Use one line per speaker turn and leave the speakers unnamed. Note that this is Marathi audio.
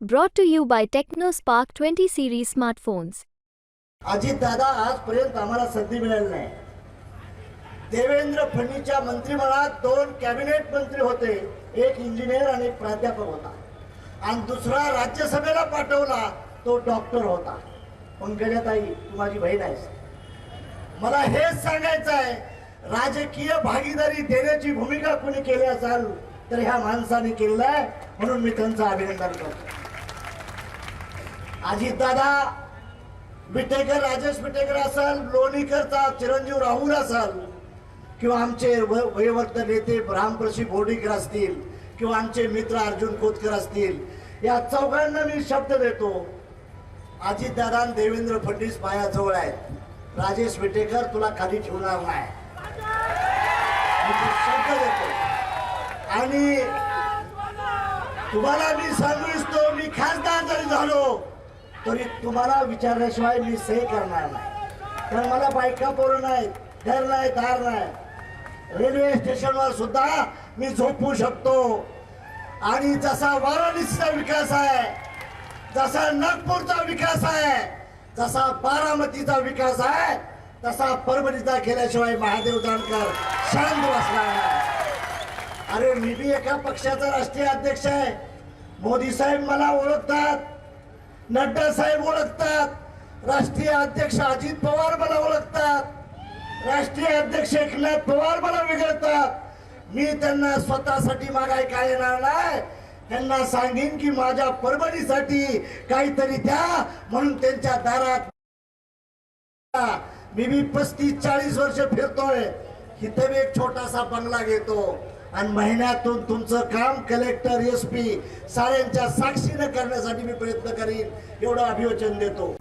Brought to you by TechnoSpark 20 series smartphones.
Ajit Dada आजपर्यंत आम्हाला संधी मिळाली नाही. देवेंद्र फडणवीसच्या मंत्रिमंडळात दोन कॅबिनेट मंत्री होते. एक इंजिनियर आणि एक प्राध्यापक होता. आणि दुसरा राज्यसभेला पाठवला तो डॉक्टर होता. पंकजाताई तू माझी बहीण आहेस. मला हेच सांगायचं आहे राजकीय भागीदारी देण्याची भूमिका कुणी केली असाल तर ह्या माणसाने केलेलं आहे म्हणून मी त्यांचं अभिनंदन करतो. अजितदादा बिटेकर राजेश बिटेकर असाल लोणीकरचा चिरंजीव राहुल असाल किंवा आमचे व- नेते रामप्रशी बोर्डीकर असतील किंवा आमचे मित्र अर्जुन कोतकर असतील या चौघांना मी शब्द देतो. अजितदादा देवेंद्र फडणवीस मायाजवळ आहेत. राजेश विटेकर तुला खाली ठेवणार नाही शब्द देतो. आणि तुम्हाला मी सांगू इच्छितो मी खासदार जरी झालो तरी तुम्हाला विचारल्याशिवाय मी सही करणार नाही. कारण मला बायका पोरं नाही घर नाही दार नाही. रेल्वे स्टेशनवर सुद्धा मी झोपू शकतो. आणि जसा वाराणसीचा विकास आहे जसा नागपूरचा विकास आहे जसा बारामतीचा विकास आहे तसा परभणीचा केल्याशिवाय महादेव जानकर शांत बसणार अरे मी बी एका पक्षाचा राष्ट्रीय अध्यक्ष आहे. मोदी साहेब मला ओळखतात. नड्डा साहेब ओळखतात. राष्ट्रीय अध्यक्ष अजित पवार मला ओळखतात. राष्ट्रीय अध्यक्ष एकनाथ पवार मला विघडतात मी त्यांना स्वतःसाठी मागाय काय येणार नाही. त्यांना सांगेन की माझ्या परभणीसाठी काहीतरी द्या म्हणून त्यांच्या दारात मी मी पस्तीस चाळीस वर्ष फिरतोय. इथे मी एक छोटासा बंगला घेतो. आणि महिन्यातून तुमचं काम कलेक्टर एस पी साऱ्यांच्या साक्षीनं करण्यासाठी मी प्रयत्न करीन. एवढं अभिवचन देतो.